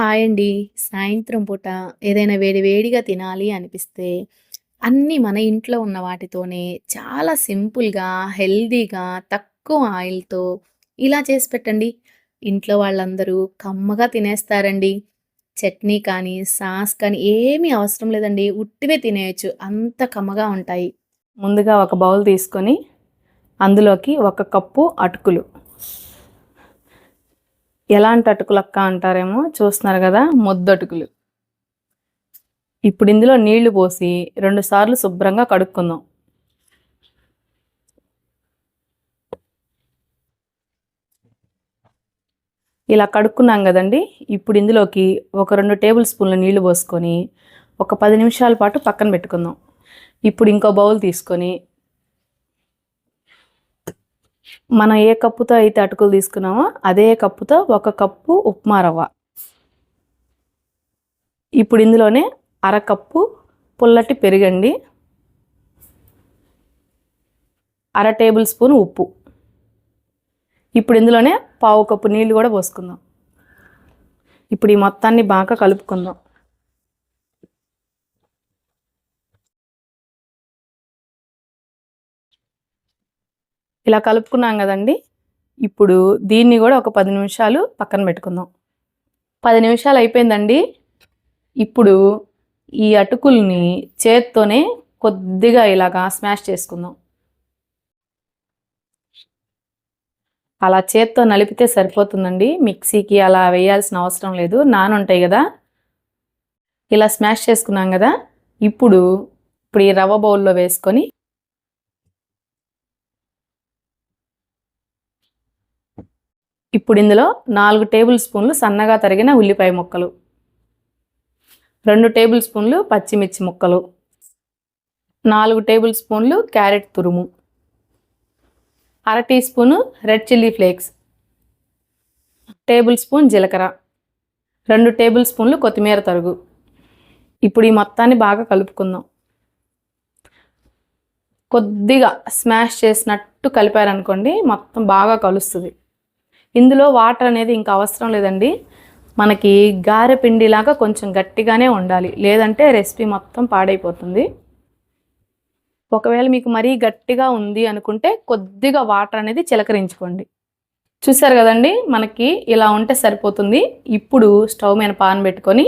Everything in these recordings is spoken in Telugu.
హాయ్ అండి. సాయంత్రం పూట ఏదైనా వేడి వేడిగా తినాలి అనిపిస్తే, అన్నీ మన ఇంట్లో ఉన్న వాటితోనే చాలా సింపుల్‌గా, హెల్దీగా తక్కువ ఆయిల్‌తో ఇలా చేసి పెట్టండి. ఇంట్లో వాళ్ళందరూ కమ్మగా తినేస్తారండి. చట్నీ కానీ, సాస్ కానీ ఏమీ అవసరం లేదండి. ఉట్టివే తినేయచ్చు అంత కమ్మగా ఉంటాయి. ముందుగా ఒక బౌల్ తీసుకొని, అందులోకి ఒక కప్పు అటుకులు. ఎలాంటి అటుకులు అక్క అంటారేమో చూస్తున్నారు కదా! ముద్దటుకులు. ఇప్పుడు ఇందులో నీళ్ళు పోసి రెండు సార్లు శుభ్రంగా కడుక్కుందాం. ఇలా కడుక్కున్నాం కదండీ! ఇప్పుడు ఇందులోకి ఒక రెండు టేబుల్ స్పూన్ల నీళ్ళు పోసుకొని, ఒక పది నిమిషాల పాటు పక్కన పెట్టుకుందాం. ఇప్పుడు ఇంకో బౌల్ తీసుకొని మనం ఏ కప్పుతో అయితే అటుకులు తీసుకున్నామో అదే కప్పుతో ఒక కప్పు ఉప్మా రవ్వ. ఇప్పుడు ఇందులోనే అరకప్పు పుల్లటి పెరుగండి. అర టేబుల్ స్పూన్ ఉప్పు. ఇప్పుడు ఇందులోనే పావు కప్పు నీళ్ళు కూడా పోసుకుందాం. ఇప్పుడు ఈ మొత్తాన్ని బాగా కలుపుకుందాం. ఇలా కలుపుకున్నాం కదండీ! ఇప్పుడు దీన్ని కూడా ఒక పది నిమిషాలు పక్కన పెట్టుకుందాం. పది నిమిషాలు అయిపోయిందండి. ఇప్పుడు ఈ అటుకుల్ని చేత్తోనే కొద్దిగా ఇలాగా స్మాష్ చేసుకుందాం. అలా చేత్తో నలిపితే సరిపోతుందండి. మిక్సీకి అలా వేయాల్సిన అవసరం లేదు. నానుంటాయి కదా! ఇలా స్మాష్ చేసుకున్నాం కదా! ఇప్పుడు ఇప్పుడు ఈ రవ్వ బౌల్‌లో వేసుకొని ఇప్పుడు ఇందులో నాలుగు టేబుల్ స్పూన్లు సన్నగా తరిగిన ఉల్లిపాయ ముక్కలు. రెండు టేబుల్ స్పూన్లు పచ్చిమిర్చి ముక్కలు. నాలుగు టేబుల్ స్పూన్లు క్యారెట్ తురుము. అర tea spoon red chilli flakes. Table spoon జీలకర్ర. రెండు టేబుల్ స్పూన్లు కొత్తిమీర తరుగు. ఇప్పుడు ఈ మొత్తాన్ని బాగా కలుపుకుందాం. కొద్దిగా స్మాష్ చేసినట్టు కలిపారనుకోండి మొత్తం బాగా కలుస్తుంది. ఇందులో వాటర్ అనేది ఇంకా అవసరం లేదండి. మనకి గారె పిండిలాగా కొంచెం గట్టిగానే ఉండాలి. లేదంటే రెసిపీ మొత్తం పాడైపోతుంది. ఒకవేళ మీకు మరీ గట్టిగా ఉంది అనుకుంటే కొద్దిగా వాటర్ అనేది చిలకరించుకోండి. చూసారు కదండి మనకి ఇలా ఉంటే సరిపోతుంది. ఇప్పుడు స్టవ్ మీద పాన్ పెట్టుకొని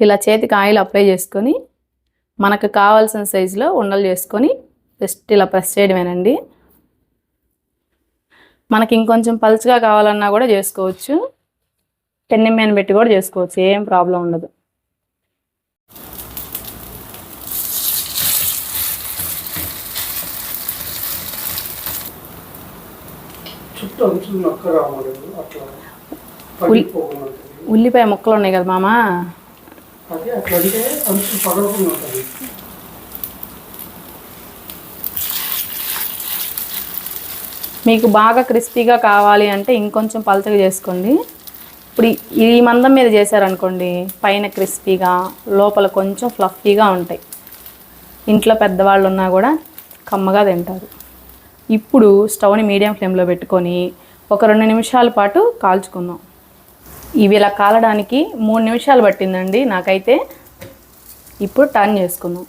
ఇలా చేతికి ఆయిల్ అప్లై చేసుకొని మనకు కావాల్సిన సైజులో ఉండలు చేసుకొని జస్ట్ ఇలా ప్రెస్ చేయడమేనండి. మనకి ఇంకొంచెం పలుచగా కావాలన్నా కూడా చేసుకోవచ్చు. పెన్నం మీద పెట్టి కూడా చేసుకోవచ్చు. ఏం ప్రాబ్లం ఉండదు. ఉల్లిపాయ ముక్కలు ఉన్నాయి కదా మామ మీకు బాగా క్రిస్పీగా కావాలి అంటే ఇంకొంచెం పలచగా చేసుకోండి. ఇప్పుడు ఈ- మందం మీద చేశారనుకోండి పైన క్రిస్పీగా లోపల కొంచెం ఫ్లఫీగా ఉంటాయి. ఇంట్లో పెద్దవాళ్ళు ఉన్నా కూడా కమ్మగా తింటారు. ఇప్పుడు స్టవ్ని మీడియం ఫ్లేమ్లో పెట్టుకొని ఒక రెండు నిమిషాల పాటు కాల్చుకుందాం. ఇవి ఇలా కాలడానికి మూడు నిమిషాలు పట్టిందండి నాకైతే. ఇప్పుడు టర్న్ చేసుకుందాం.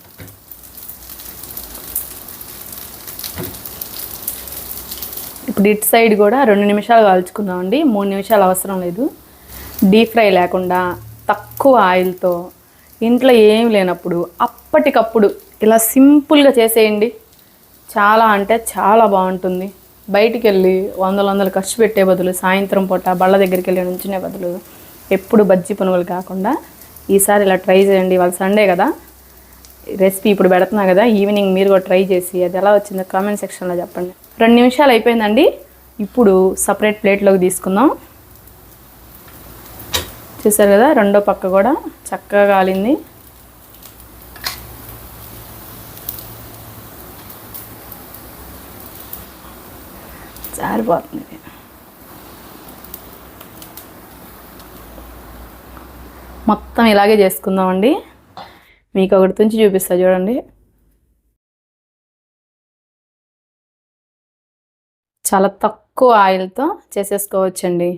ఇప్పుడు ఇటు సైడ్ కూడా రెండు నిమిషాలు కాల్చుకుందామండి. మూడు నిమిషాలు అవసరం లేదు. డీప్ ఫ్రై లేకుండా తక్కువ ఆయిల్‌తో ఇంట్లో ఏమి లేనప్పుడు అప్పటికప్పుడు ఇలా సింపుల్‌గా చేసేయండి. చాలా అంటే చాలా బాగుంటుంది. బయటికి వెళ్ళి వందలు వందలు ఖర్చు పెట్టే బదులు సాయంత్రం పూట బళ్ళ దగ్గరికి వెళ్ళి నుంచునే బదులు ఎప్పుడు బజ్జీ పనులు కాకుండా ఈసారి ఇలా ట్రై చేయండి. వాళ్ళ సండే కదా! రెసిపీ ఇప్పుడు పెడుతున్నా కదా! ఈవినింగ్ మీరు కూడా ట్రై చేసి అది ఎలా వచ్చిందో కామెంట్ సెక్షన్‌లో చెప్పండి. రెండు నిమిషాలు అయిపోయిందండి. ఇప్పుడు సపరేట్ ప్లేట్‌లోకి తీసుకుందాం. చూసారు కదా! రెండో పక్క కూడా చక్కగా కాలింది. జారిపోతుంది. మొత్తం ఇలాగే చేసుకుందామండి. మీకు ఒకటి తుంచి చూపిస్తా చూడండి. చాలా తక్కువ ఆయిల్‌తో చేసేసుకోవచ్చండి.